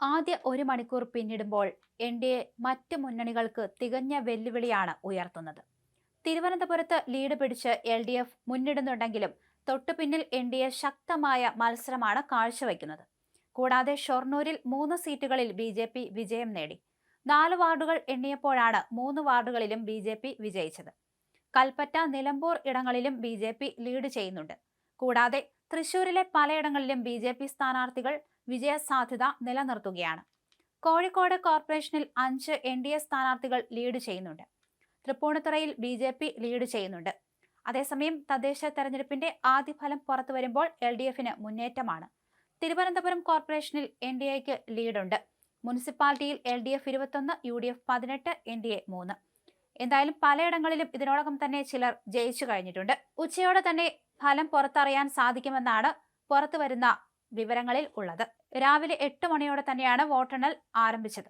ആദ്യ ഒരു മണിക്കൂർ പിന്നിടുമ്പോൾ എൻ ഡി എ മറ്റ് മുന്നണികൾക്ക് തികഞ്ഞ വെല്ലുവിളിയാണ് ഉയർത്തുന്നത്. തിരുവനന്തപുരത്ത് ലീഡ് പിടിച്ച് എൽ ഡി എഫ് മുന്നിടുന്നുണ്ടെങ്കിലും തൊട്ടുപിന്നിൽ എൻ ഡി എ ശക്തമായ മത്സരമാണ് കാഴ്ചവെക്കുന്നത്. കൂടാതെ ഷൊർണൂരിൽ മൂന്ന് സീറ്റുകളിൽ ബി ജെ പി വിജയം നേടി. നാല് വാർഡുകൾ എണ്ണിയപ്പോഴാണ് മൂന്ന് വാർഡുകളിലും ബി ജെ പി വിജയിച്ചത്. കൽപ്പറ്റ നിലമ്പൂർ ഇടങ്ങളിലും ബി ജെ പി ലീഡ് ചെയ്യുന്നുണ്ട്. കൂടാതെ തൃശൂരിലെ പലയിടങ്ങളിലും ബി ജെ പി സ്ഥാനാർത്ഥികൾ വിജയസാധ്യത നിലനിർത്തുകയാണ്. കോഴിക്കോട് കോർപ്പറേഷനിൽ അഞ്ച് എൻ ഡി എ സ്ഥാനാർത്ഥികൾ ലീഡ് ചെയ്യുന്നുണ്ട്. തൃപ്പൂണിത്തുറയിൽ ബി ജെ പി ലീഡ് ചെയ്യുന്നുണ്ട്. അതേസമയം തദ്ദേശ തെരഞ്ഞെടുപ്പിന്റെ ആദ്യ ഫലം പുറത്തു വരുമ്പോൾ എൽ ഡി എഫിന് മുന്നേറ്റമാണ്. തിരുവനന്തപുരം കോർപ്പറേഷനിൽ എൻ ഡി എക്ക് ലീഡുണ്ട്. മുനിസിപ്പാലിറ്റിയിൽ എൽ ഡി എഫ് ഇരുപത്തൊന്ന് യു ഡി എഫ് പതിനെട്ട് എൻ ഡി എ മൂന്ന്. എന്തായാലും പലയിടങ്ങളിലും ഇതിനോടകം തന്നെ ചിലർ ജയിച്ചു കഴിഞ്ഞിട്ടുണ്ട്. ഉച്ചയോടെ തന്നെ ഫലം പുറത്തറിയാൻ സാധിക്കുമെന്നാണ് പുറത്തു വരുന്ന വിവരങ്ങളിൽ ഉള്ളത്. രാവിലെ എട്ട് മണിയോടെ തന്നെയാണ് വോട്ടെണ്ണൽ ആരംഭിച്ചത്.